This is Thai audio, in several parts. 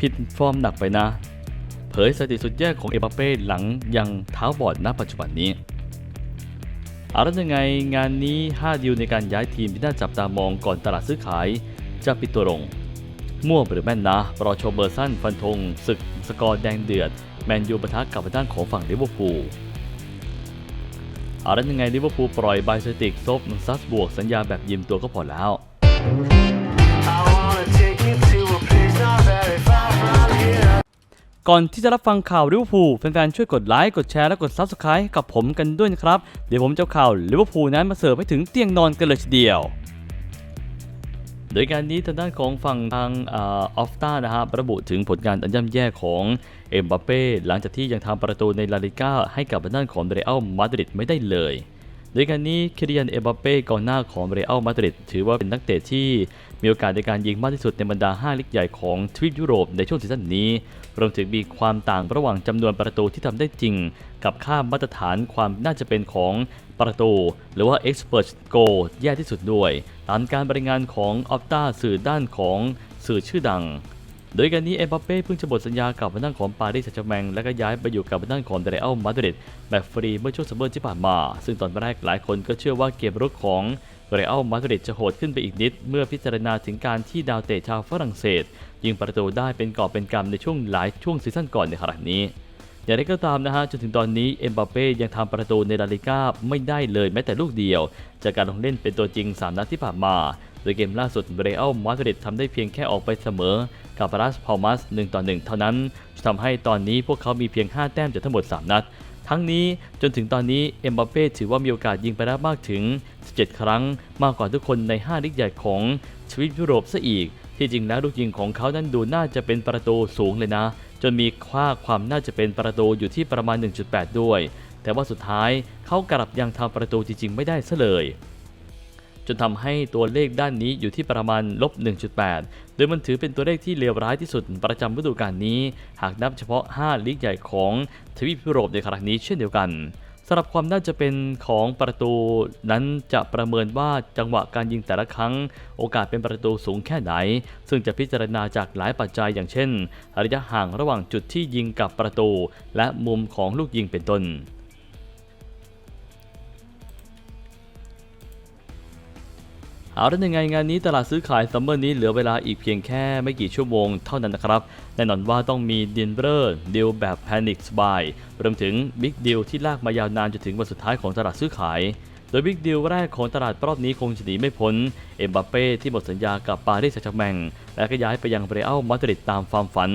ผิดฟอร์มหนักไปนะ เผยสถิติสุดแย่ของเอ็มบัปเป้หลังยังเท้าบอดณปัจจุบันนี้อาแล้วยังไงงานนี้ 5 ดิวในการย้ายทีมที่น่าจับตามองก่อนตลาดซื้อขาย จะปิดตัวลง มั่วหรือแม่นนะรอชมเบอร์สั้นฟันธงศึกสกอร์แดงเดือด แมนยูปะทะกับด้านของฝั่งลิเวอร์พูลอาแล้วยังไงลิเวอร์พูลปล่อยไบเซติกซบซัสบวกสัญญาแบบยืมตัวก็พอแล้ว ก่อนที่จะรับฟังข่าวลิเวอร์พูลแฟนๆช่วยกดไลค์กดแชร์และกด Subscribe กับผมกันด้วยนะครับ เดี๋ยวผมจะข่าวลิเวอร์พูลนั้นมาเสิร์ฟให้ถึงเตียงนอนกันเลยทีเดียวโดยการนี้ทางด้านของฝั่งทางออฟตานะฮะระบุถึงผลงานอันย่ำแย่ของเอ็มบัปเป้หลังจากที่ยังทำประตูในลาลิก้าให้กับทางด้านของเรอัลมาดริดไม่ได้เลย โดยการนี้คิริยันเอบัเป้กองหน้าของเรอัลมาดริดถือว่าเป็นนักเตะที่มีโอกาสในการยิงมากที่สุดในบรรดา 5ลีกใหญ่ของทวีปยุโรปในช่วงซีซั่นนี้ รวมถึงมีความต่างระหว่างจำนวนประตูที่ทำได้จริง กับค่ามาตรฐานความน่าจะเป็นของประตู หรือว่า expert goal แย่ที่สุดด้วย ตามการบริงานของออฟตาสื่อด้านของสื่อชื่อดัง โดยการนี้เอ็มบัปเป้เพิ่งจะหมดสัญญากับทางด้านของปารีสแซงต์แชร์แมงและก็ย้ายไปอยู่กับทางด้านของเรอัลมาดริดแบบฟรีเมื่อช่วงซัมเมอร์ที่ผ่านมา ซึ่งตอนแรกหลายคนก็เชื่อว่าเกมรุกของเรอัลมาดริดจะโหดขึ้นไปอีกนิด เมื่อพิจารณาถึงการที่ดาวเตะชาวฝรั่งเศส ยิงประตูได้เป็นกอบเป็นกำในช่วงหลายช่วงซีซั่นก่อนในขณะนี้อย่างไรก็ตามนะฮะจนถึงตอนนี้เอ็มบัปเป้ยังทำประตูในลาลิก้าไม่ได้เลยแม้แต่ลูกเดียว จากการลงเล่นเป็นตัวจริง 3 นัดที่ผ่านมา โดยเกมล่าสุดเรอัลมาดริดทำได้เพียงแค่ออกไปเสมอ กับรัสพาลมัส1ต่อ1 เท่านั้นจะทำให้ตอนนี้พวกเขามีเพียง 5 แต้มจากทั้งหมด 3 นัด ทั้งนี้จนถึงตอนนี้เอ็มบัปเป้ถือว่ามีโอกาสยิงไปได้มากถึง 17 ครั้ง มากกว่าทุกคนใน 5ลีกใหญ่ของทวีปยุโรปซะอีก ที่จริงแล้วลูกยิงของเขานั้นดูน่าจะเป็นประตูสูงเลยนะ จนมีค่าความน่าจะเป็นประตูอยู่ที่ประมาณ 1.8 ด้วย แต่ว่าสุดท้ายเขากลับยังทำประตูจริงๆ ไม่ได้ซะเลย จนทำให้ตัวเลขด้านนี้อยู่ที่ประมาณลบ 1.8 โดยมันถือเป็นตัวเลขที่เลวร้ายที่สุดประจำฤดูกาลนี้ หากนับเฉพาะ 5 ลีกใหญ่ของทวีปยุโรปในครั้งนี้เช่นเดียวกันสำหรับความน่าจะเป็นของประตูนั้นจะประเมินว่าจังหวะการยิงแต่ละครั้ง โอกาสเป็นประตูสูงแค่ไหน ซึ่งจะพิจารณาจากหลายปัจจัยอย่างเช่น ระยะห่างระหว่างจุดที่ยิงกับประตู และมุมของลูกยิงเป็นต้น เอาแล้วยังไงงานนี้ตลาดซื้อขายซัมเมอร์นี้เหลือเวลาอีกเพียงแค่ไม่กี่ชั่วโมงเท่านั้นนะครับ แน่นอนว่าต้องมีดินเบอร์ดิวแบบแพนิคสบายรวมถึงบิ๊กดิวที่ลากมายาวนานจนถึงวันสุดท้ายของตลาดซื้อขายโดยบิ๊กดิวแรกของตลาดรอบนี้คงจะหนีไม่พ้น เอ็มบัปเป้ที่หมดสัญญากับปารีสแซงต์แมงและก็ย้ายไปยังเรอัลมาดริดตามความฝัน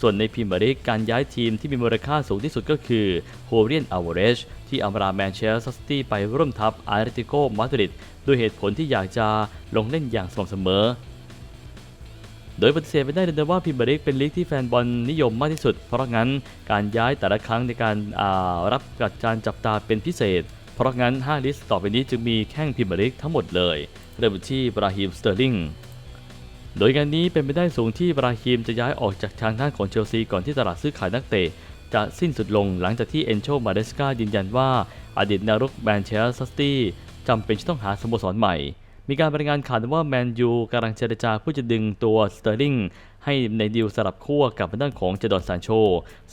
ส่วนในพรีเมียร์ลีกการย้ายทีมที่มีมูลค่าสูงที่สุดก็คือโฮเรียนอ l วเรชที่อำลาแมนเชสเตอร์ซิตี้ไปร่วมทัพอาร์ติโกมาดริดด้วยเหตุผลที่อยากจะลงเล่นอย่างสม่ำเสมอ โดยปฏิเสธไม่ได้เลยนะว่าพรีเมียร์ลีกเป็นลีกที่แฟนบอลนิยมมากที่สุด เพราะงั้นการย้ายแต่ละครั้งในการารับการจับตาเป็นพิเศษ เพราะงั้น 5 ลิสต์ต่อไปนี้จึงมีแข้งพรีเมียร์ลีกทั้งหมดเลย เริ่มที่บราฮิมสเตอร์ลิง โดยงานนี้เป็นไปได้สูงที่บราฮิมจะย้ายออกจากทางด้านของเชลซีก่อนที่ตลาดซื้อขายนักเตะจะสิ้นสุดลงหลังจากที่เอนโชมาเดสกายืนยันว่าอดีตนารุกแมนเชสเตอร์ซิตี้จำเป็นจะต้องหาสโมสรใหม่ มีการรายงานข่าวว่าแมนยูกำลังเจรจาเพื่อจะดึงตัวสเตอร์ลิงให้ในดีลสลับขั้วกับทางด้านของเจดอนซานโช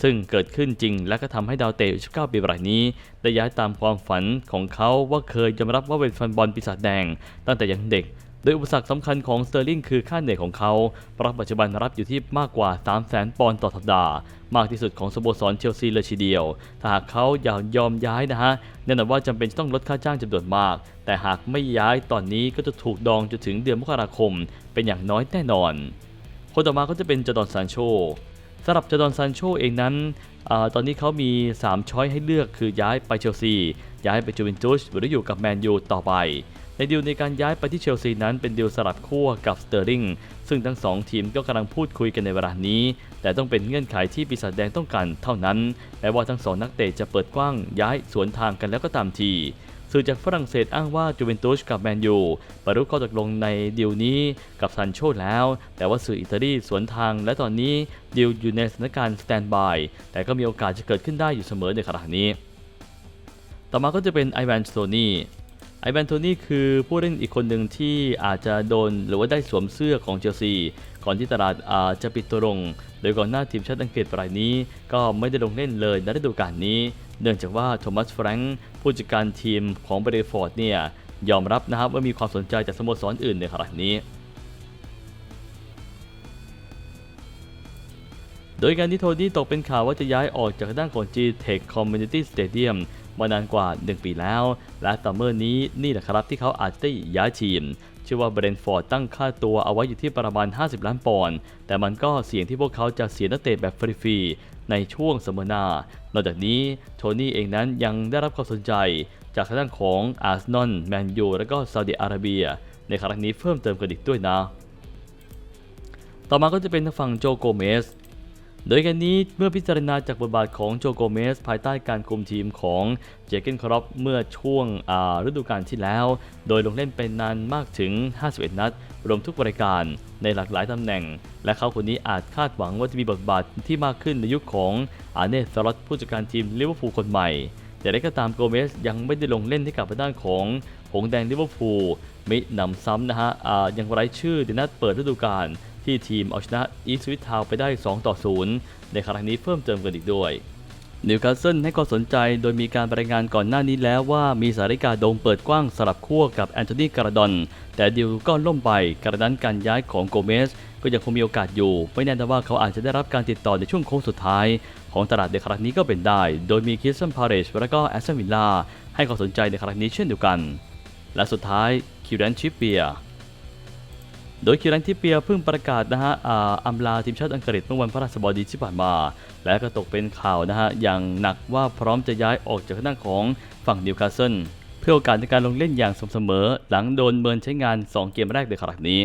ซึ่งเกิดขึ้นจริงและก็ทำให้ดาวเตะ19ปีรายนี้ ได้ย้ายตามความฝันของเขาว่าเคยยอมรับว่าเป็นแฟนบอลปีศาจแดง ตั้งแต่ยังเด็ก โดยอุปสรรคสำคัญของสเตอร์ลิงคือค่าเหนื่อยของเขาเพราะปัจจุบันรับอยู่ที่มากกว่า 3 0 0แสนปอนด์ต่อสัปดาห์ มากที่สุดของสโมสรเชลซีเลยทีเดียว ถ้าหากเขาอยากยอมย้ายนะฮะแน่นอนว่าจำเป็นต้องลดค่าจ้างจำนวนมาก แต่หากไม่ย้ายตอนนี้ก็จะถูกดองจนถึงเดือนมกราคม เป็นอย่างน้อยแน่นอน คนต่อมาก็จะเป็นจอร์ดอนซานโชสำหรับจอร์ดอนซานโชเองนั้นอตอนนี้เขามี 3 ช้อยให้เลือกคือย้ายไปเชลซี ย้ายไปจูเวนตุสหรืออยู่กับแมนยูต่อไป ในดีลในการย้ายไปที่เชลซีนั้นเป็นดีลสลับขั้วกับสเตอร์ลิงซึ่งทั้งสองทีมก็กำลังพูดคุยกันในเวลานี้ แต่ต้องเป็นเงื่อนไขที่ปีศาจแดงต้องการเท่านั้นแม้ว่าทั้งสองนักเตะจะเปิดกว้างย้ายสวนทางกันแล้วก็ตามทีสื่อจากฝรั่งเศสอ้างว่าจูเวนตุสกับแมนยูบรรลุข้อตกลงในดีลนี้กับซันโชแล้ว แต่ว่าสื่ออิตาลีสวนทาง และตอนนี้ดีลอยู่ในสถานการณ์สแตนบาย แต่ก็มีโอกาสจะเกิดขึ้นได้อยู่เสมอในขณะนี้ ต่อมาก็จะเป็นไอแวนสโตนี ไอแวนโทนี่คือผู้เล่นอีกคนหนึ่งที่อาจจะโดนหรือว่าได้สวมเสื้อของเชลซี ก่อนที่ตลาดอาจจะปิดตัวลง โดยก่อนหน้าทีมชาติอังกฤษรายนี้ ก็ไม่ได้ลงเล่นเลยในฤดูกาลนี้ เนื่องจากว่าโทมัสแฟรงค์ผู้จัดการทีมของเบรฟอร์ดเนี่ยยอมรับนะครับว่ามีความสนใจจากสโมสรอื่นในขณะนี้โดยการที่โทนี่ตกเป็นข่าวว่าจะย้ายออกจากด้านของ G-Tech Community Stadium มานานกว่า 1 ปีแล้ว และต่อเมื่อนี้นี่แหละครับที่เขาอาจจะได้ย้ายทีมเชื่อว่าเบรนฟอร์ดตั้งค่าตัวเอาไว้อยู่ที่ประมาณ 50 ล้านปอนด์แต่มันก็เสี่ยงที่พวกเขาจะเสียนักเตะแบบฟรีๆในช่วงสมนา นอกจากนี้โทนี่เองนั้นยังได้รับความสนใจ จากทางด้านของอาร์เซนอลแมนยูและก็ซาอุดิอาระเบีย ในครั้งนี้เพิ่มเติมกันอีกด้วยนะ ต่อมาก็จะเป็นทางฝั่งโจโกเมส โดยกันนี้เมื่อพิจารณาจากบทบาทของโจโกเมส ภายใต้การคุมทีมของเจเกนครอปเมื่อช่วงฤดูกาลที่แล้ว โดยลงเล่นเป็นนานมากถึง 51 นัด รวมทุกรายการในหลากหลายตำแหน่ง และเขาคนนี้อาจคาดหวังว่าจะมีบทบาทที่มากขึ้นในยุคของอาเนสลอตผู้จัดการทีมลิเวอร์พูลคนใหม่แต่ได้ก็ตามโกเมสยังไม่ได้ลงเล่นให้กับด้านของหงแดงลิเวอร์พูลมิหนำซ้ำนะฮะยังไร้ชื่อในนัดเปิดฤดูกาล ที่ทีมเอาชนะอีสวิททาวไปได้ 2 ต่อ 0 ในครั้งนี้เพิ่มเติมกันอีกด้วยนิวคาสเซิลให้ความสนใจโดยมีการรายงานก่อนหน้านี้แล้วว่ามีสาริกาโดงเปิดกว้างสลับขั้วกับแอนโทนีการาดอน แต่ดิวก็ล่มไปกระนั้นการย้ายของโกเมส ก็ยังคงมีโอกาสอยู่ ไม่แน่แต่ว่าเขาอาจจะได้รับการติดต่อในช่วงโค้งสุดท้าย ของตลาดในครั้งนี้ก็เป็นได้ โดยมีคิสซันพาเรชและก็แอสตันวิลล่าให้ความสนใจในครั้งนี้เช่นเดียวกัน และสุดท้ายคิวแรนชิปเปีย โดยคิรันทิเปียเพิ่งประกาศนะฮะออำลาทีมชาติอังกฤษเมื่อวันพฤหัสบดีที่ผ่านมา และก็ตกเป็นข่าวนะฮะอย่างหนักว่าพร้อมจะย้ายออกจากทางด้าของฝั่งนิวคาสเซิลเพื่อโอกาสในการลงเล่นอย่างสมเสมอ หลังโดนเมินใช้งาน 2 เกมแรกในครั้งนี้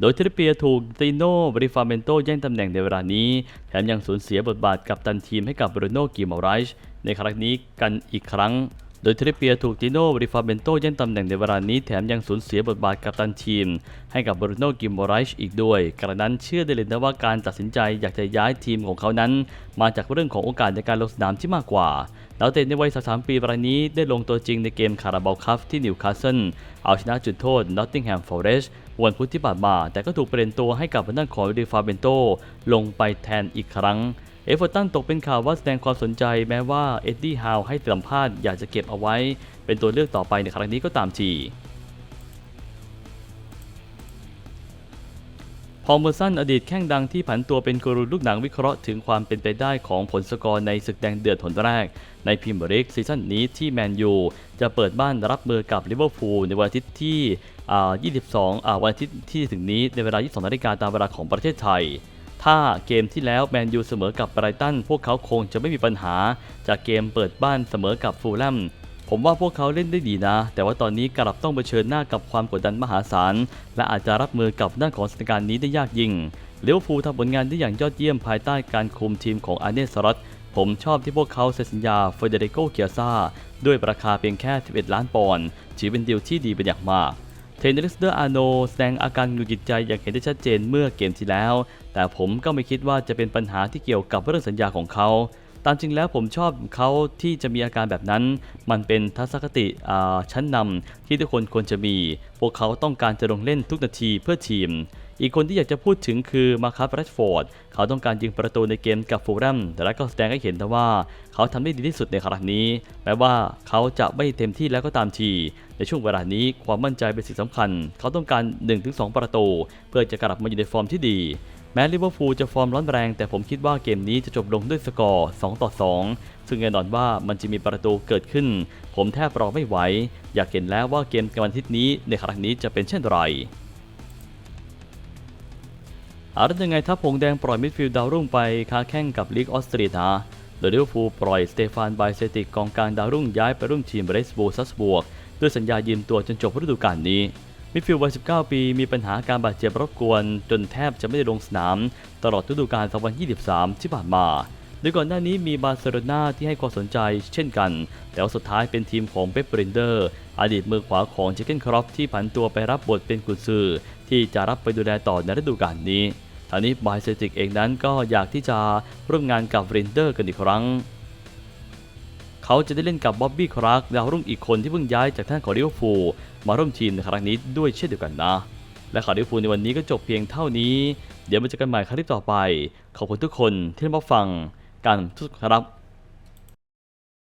โดยทริเปียถูกติโน่บริฟาเมนโตแย่งตำแหน่งในเวลานี้ แถมยังสูญเสียบทบาทกับตันทีมให้กับบรูโน่กิมอไรช์ในครั้งนี้กันอีกครั้ง โดยทริปเปียถูกติโน่บริฟาเบนโตแย่งตำแหน่งในเวลานี้แถมยังสูญเสียบทบาทกับตันทีม ให้กับบรูโน่กิมอไรช์อีกด้วย กระนั้นเชื่อได้เลยนะว่าการตัดสินใจอยากจะย้ายทีมของเขานั้น มาจากเรื่องของโอกาสในการลงสนามที่มากกว่าดาวเตะในวัย 33 ปีรายนี้ได้ลงตัวจริงในเกมคาราบาลคัพที่นิวคาสเซิลเอาชนะจุดโทษนอตติงแฮมฟอเรสต์วันพุธที่ผ่านมา แต่ก็ถูกเปลี่ยนตัวให้กับทางด้านของดิฟาเบนโตลงไปแทนอีกครั้ง เอฟเวอร์ตันตกเป็นข่าวว่าแสดงความสนใจแม้ว่าเอ็ดดี้ฮาวให้สัมภาษณ์อยากจะเก็บเอาไว้ เป็นตัวเลือกต่อไปในครั้งนี้ก็ตามทีพอเมอร์สันอดีตแข้งดังที่ผันตัวเป็นกรูลูกหนังวิเคราะห์ถึงความเป็นไปได้ของผลสกอร์ในศึกแดงเดือดหนแรก ในพรีเมียร์ลีกซีซั่นนี้ที่แมนยูจะเปิดบ้านรับมือกับลิเวอร์พูลในวันอาทิตย์ที่อ่า22อ่าวันอาทิตย์ที่ถึงนี้ในเวลา 22นาฬิกาตามเวลาของประเทศไทย ถ้าเกมที่แล้วแมนยูเสมอกับไบรตันพวกเขาคงจะไม่มีปัญหา จากเกมเปิดบ้านเสมอกับฟูลแลมผมว่าพวกเขาเล่นได้ดีนะ แต่ว่าตอนนี้กลับต้องเผชิญหน้ากับความกดดันมหาศาล และอาจจะรับมือกับด้านของสถานการณ์นี้ได้ยากยิ่งเลิเวอร์พูลทำผลงานได้อย่างยอดเยี่ยมภายใต้การคุมทีมของอาเนสลอตผมชอบที่พวกเขาเซ็นสัญญาเฟเดริโกเกียซ่าด้วยราคาเพียงแค่ 11 ล้านปอนด์ถือเป็นดีลที่ดีเป็นอย่างมาก เทนนิสเดอร์อาโนแสดงอาการหงุดหงิดใจอย่างเห็นได้ชัดเจนเมื่อเกมที่แล้ว แต่ผมก็ไม่คิดว่าจะเป็นปัญหาที่เกี่ยวกับเรื่องสัญญาของเขา ตามจริงแล้วผมชอบเขาที่จะมีอาการแบบนั้น มันเป็นทัศนคติอ่าชั้นนำที่ทุกคนควรจะมี พวกเขาต้องการจะลงเล่นทุกนาทีเพื่อทีม อีกคนที่อยากจะพูดถึงคือมาคัสแรชฟอร์ดเขาต้องการยิงประตูในเกมกับฟูลแลมแต่และก็แสดงให้เห็นว่าเขาทำได้ดีที่สุดในครั้งนี้แม้ว่าเขาจะไม่เต็มที่แล้วก็ตามที ในช่วงเวลานี้ความมั่นใจเป็นสิ่งสำคัญ เขาต้องการ 1-2 ประตู เพื่อจะกลับมาอยู่ในฟอร์มที่ดีแม้ลิเวอร์พูลจะฟอร์มร้อนแรง แต่ผมคิดว่าเกมนี้จะจบลงด้วยสกอร์ 2 ต่อ 2 ซึ่งแน่นอนว่ามันจะมีประตูเกิดขึ้น ผมแทบรอไม่ไหว อยากเห็นแล้วว่าเกมวันอาทิตย์นี้ในครั้งนี้จะเป็นเช่นไร อาร์ตยังไงถ้าผงแดงปล่อยมิดฟิลด์ดาวรุ่งไปค้าแข่งกับลีกออสเตรียนะโดยลิเวอร์พูลปล่อยสเตฟานไบเซติกกองกลางดาวรุ่งย้ายไปร่วมทีมเรสบูซัสบวกด้วยสัญญายืมตัวจนจบฤดูกาลนี้มิดฟิลด์วัย 19 ปี มีปัญหาการบาดเจ็บรบกวน จนแทบจะไม่ได้ลงสนาม ตลอดฤดูกาล 2023 ที่ผ่านมาโดยก่อนหน้านี้มีบาร์เซโลนาที่ให้ความสนใจเช่นกัน แต่ว่าสุดท้ายเป็นทีมของเป๊ปบรินเดอร์ อดีตมือขวาของเจเกนครอปที่ผันตัวไปรับบทเป็นกุนซือ ที่จะรับไปดูแลต่อในฤดูกาลนี้ อันนี้บายเซติกเองนั้นก็อยากที่จะร่วมงานกับเรนเดอร์กันอีกครั้ง เขาจะได้เล่นกับบ๊อบบี้ครักดาวรุ่งอีกคนที่เพิ่งย้ายจากท่านของลิเวอร์พูลมาร่วมทีมในครั้งนี้ด้วยเช่นเดียวกันนะ และข่าวลิเวอร์พูลในวันนี้ก็จบเพียงเท่านี้ เดี๋ยวมาเจอกันใหม่ครั้งต่อไป ขอบคุณทุกคนที่ได้มาฟังกันทุกครับ